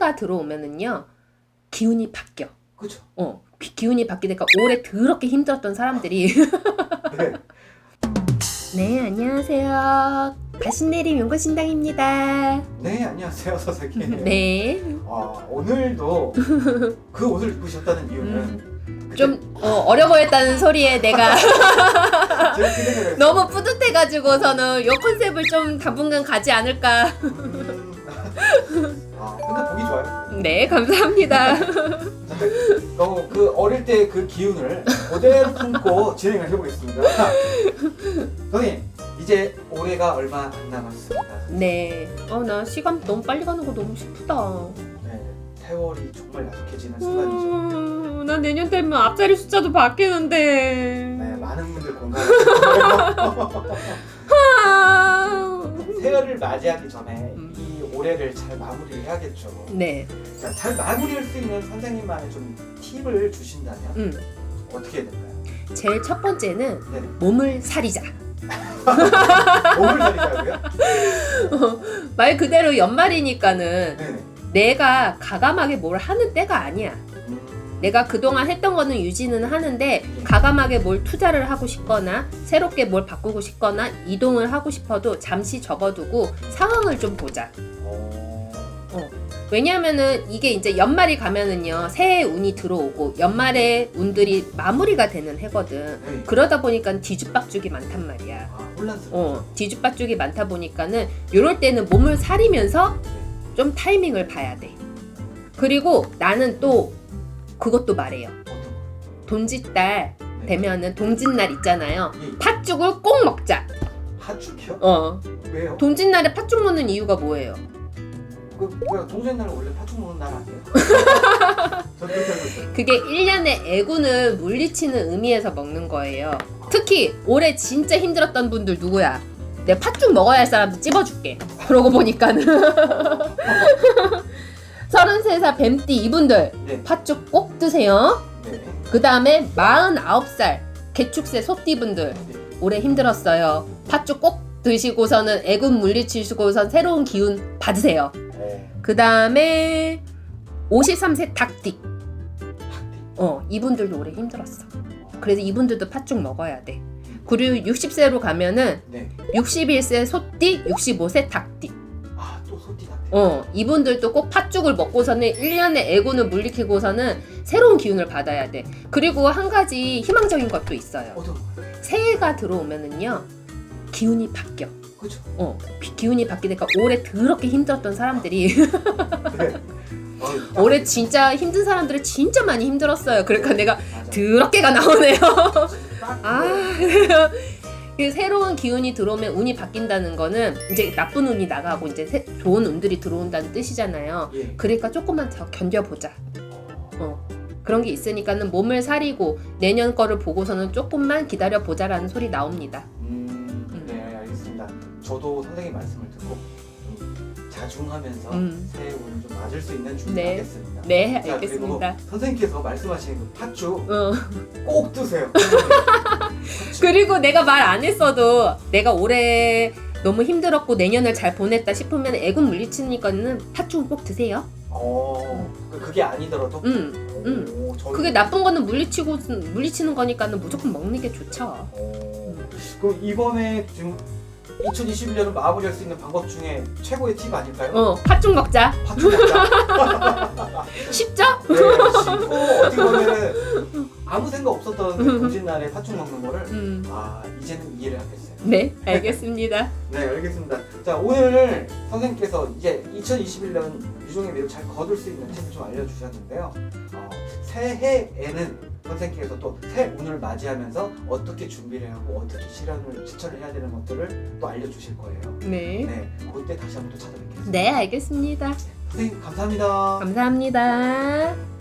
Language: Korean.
새해가 들어오면은요 기운이 바뀌어. 그렇죠. 어 기- 기운이 바뀌니까 올해 더럽게 힘들었던 사람들이 네. 네 안녕하세요 가신내림 연구신당입니다. 네, 안녕하세요, 선생님. 네. 아, 오늘도 그 옷을 입으셨다는 이유는 음, 좀 어, 어려 보였다는 소리에 내가 제가 그 생각을 했어요. 너무 뿌듯해가지고서는 요 컨셉을 좀 당분간 가지 않을까. 음. 아, 근데 보기 좋아요. 네 감사합니다. 너무 그 어릴 때 그 기운을 그대로 품고 진행을 해보겠습니다. 선생님, 이제 올해가 얼마 안 남았습니다. 네. 어 나 시간 너무 빨리 가는 거 너무 슬프다. 네, 세월이 정말 야속해지는 순간이죠. 음, 난 내년 되면 앞자리 숫자도 바뀌는데. 네, 많은 분들 거예요. 아. 새해를 맞이하기 전에 음. 이 올해를 잘 마무리를 해야겠죠. 네. 자, 잘 마무리할 수 있는 선생님만의 좀 팁을 주신다면 음. 어떻게 해야 될까요? 제일 첫 번째는 네. 몸을 사리자. 몸을 살리자고요? 말 그대로 연말이니까는 네네. 내가 가감하게 뭘 하는 때가 아니야. 음, 내가 그동안 했던 거는 유지는 하는데 가감하게 뭘 투자를 하고 싶거나 새롭게 뭘 바꾸고 싶거나 이동을 하고 싶어도 잠시 접어두고 상황을 좀 보자. 어... 왜냐하면은 이게 이제 연말이 가면은요 새해 운이 들어오고 연말에 운들이 마무리가 되는 해거든. 네. 그러다 보니까 뒤죽박죽이 많단 말이야. 아, 혼란스러워. 어, 뒤죽박죽이 많다 보니까는 요럴 때는 몸을 사리면서 좀 타이밍을 봐야 돼. 그리고 나는 또 그것도 말해요. 어떤 거? 돈짓달 네. 되면은 동짓날 있잖아요. 예. 팥죽을 꼭 먹자. 팥죽이요? 어. 왜요? 동짓날에 팥죽 먹는 이유가 뭐예요? 그 동생 날 원래 팥죽 먹는 날 아니에요? 전 그렇게 알고 있어요. 그게 1년의 애군을 물리치는 의미에서 먹는 거예요. 특히 올해 진짜 힘들었던 분들 누구야? 내 팥죽 먹어야 할 사람들 찝어줄게. 그러고 보니까는 33살 뱀띠 이분들 네. 팥죽 꼭 드세요. 네. 그 다음에 49살 개축새 소띠분들 네. 올해 힘들었어요. 팥죽 꼭 드시고서는 애군 물리치시고선 새로운 기운 받으세요. 어. 그 다음에 53세 닭띠. 어, 이분들도 올해 힘들었어. 그래서 이분들도 팥죽 먹어야 돼. 그리고 60세로 가면은 네. 61세 소띠, 65세 닭띠. 아, 소띠 같아. 어, 이분들도 꼭 팥죽을 먹고서는 1년의 애군을 물리키고서는 새로운 기운을 받아야 돼. 그리고 한 가지 희망적인 것도 있어요. 어떤 거? 새해가 들어오면은요, 기운이 바뀌어. 그렇죠. 어, 기- 기운이 바뀌니까 올해 더럽게 힘들었던 사람들이 네. 어, 딱 올해 진짜 힘든 사람들이 진짜 많이 힘들었어요. 그러니까 내가. 더럽게가 나오네요. 딱 아, 새로운 기운이 들어오면 운이 바뀐다는 거는 이제 나쁜 운이 나가고 이제 새- 좋은 운들이 들어온다는 뜻이잖아요. 예. 그러니까 조금만 더 견뎌보자. 어. 그런 게 있으니까는 몸을 사리고 내년 거를 보고서는 조금만 기다려 보자라는 소리 나옵니다. 음, 네, 알겠습니다. 저도 선생님 말씀을 듣고 좀 자중하면서 음. 새해 운을 좀 맞을 수 있는 네. 준비하겠습니다. 네, 자, 알겠습니다. 그리고 선생님께서 말씀하신 그 팥죽 어. 꼭 드세요. 그리고 내가 말 안 했어도 내가 올해 너무 힘들었고 내년을 잘 보냈다 싶으면 애군 물리치니까는 팥죽 꼭 드세요. 어, 그- 그게 아니더라도. 음, 음. 오, 저는- 그게 나쁜 거는 물리치고 물리치는 거니까는 무조건 먹는 게 좋죠. 어, 그럼 이번에 지금 2021년을 마무리할 수 있는 방법 중에 최고의 팁 아닐까요? 어, 팥죽 먹자. 팥죽 먹자. 쉽죠? 네, 쉽고 어떻게 보면은 아무 생각 없었던 그 동짓날에 팥죽 먹는 거를 음. 아 이제는 이해를 하겠어요. 네, 알겠습니다. 네, 알겠습니다. 자, 오늘 선생님께서 이제 2021년 유종의 매우 잘 거둘 수 있는 팁을 좀 알려주셨는데요. 어, 새해에는 선생님께서 또 새 운을 맞이하면서 어떻게 준비를 하고 어떻게 실현을 실천을 해야 되는 것들을 또 알려주실 거예요. 네. 네, 그때 다시 한번 또 찾아뵙겠습니다. 네, 알겠습니다. 선생님 감사합니다. 감사합니다.